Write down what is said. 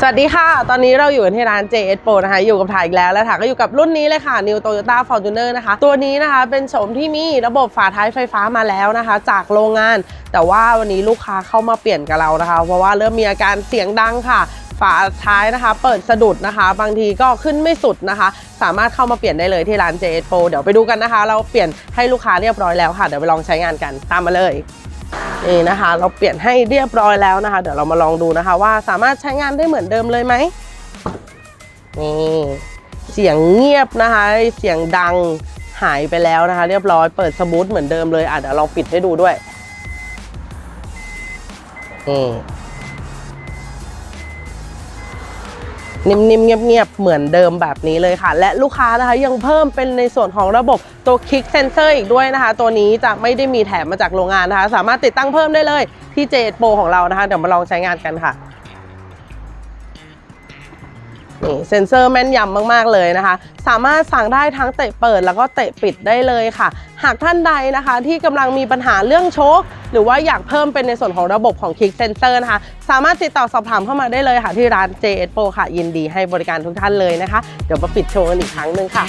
สวัสดีค่ะ ตอนนี้เราอยู่กันที่ร้าน JS Pro นะคะ อยู่กับถ่ายอีกแล้ว และถ่ายก็อยู่กับรุ่นนี้เลยค่ะ New Toyota Fortuner นะคะ ตัวนี้นะคะเป็นโฉมที่มีระบบฝาท้ายไฟฟ้ามาแล้วนะคะ จากโรงงาน แต่ว่าวันนี้ลูกค้าเข้ามาเปลี่ยนกับเรานะคะ เพราะว่าเริ่มมีอาการเสียงดังค่ะ ฝาท้ายนะคะ เปิดสะดุดนะคะ บางทีก็ขึ้นไม่สุดนะคะ สามารถเข้ามาเปลี่ยนได้เลยที่ร้าน JS Pro เดี๋ยวไปดูกันนะคะ เราเปลี่ยนให้ลูกค้าเรียบร้อยแล้วค่ะ เดี๋ยวไปลองใช้งานกัน ตามมาเลย นี่นะคะ เราเปลี่ยนให้เรียบร้อยแล้วนะคะ เดี๋ยวเรามาลองดูนะคะ ว่าสามารถใช้งานได้เหมือนเดิมเลยไหมนี่เสียงเงียบนะคะ เสียงดังหายไปแล้วนะคะ เรียบร้อยเปิดสมูทเหมือนเดิมเลยอะเดี๋ยวลองปิดให้ดูด้วยนี่ นิ่มๆเงียบๆเหมือนเดิมแบบนี้เลยค่ะ และลูกค้านะคะยังเพิ่มเป็นในส่วนของระบบตัวคิกเซนเซอร์อีกด้วยนะคะ ตัวนี้จะไม่ได้มีแถมมาจากโรงงานนะคะ สามารถติดตั้งเพิ่มได้เลยที่เจดโปรของเรานะคะ เดี๋ยวมาลองใช้งานกันค่ะ นี่เซ็นเซอร์แม่นยำมาก ๆ เลยนะคะ สามารถสั่งได้ทั้งเตะเปิดแล้วก็เตะปิดได้เลยค่ะ หากท่านใดนะคะ ที่กำลังมีปัญหาเรื่องโชคหรือว่าอยากเพิ่มเป็นในส่วนของระบบของคลิกเซ็นเซอร์นะคะ สามารถติดต่อสอบถามเข้ามาได้เลยค่ะ ที่ร้าน JS Pro ค่ะยินดีให้บริการทุกท่านเลยนะคะ เดี๋ยวมาปิดโชว์กันอีกครั้งหนึ่งค่ะ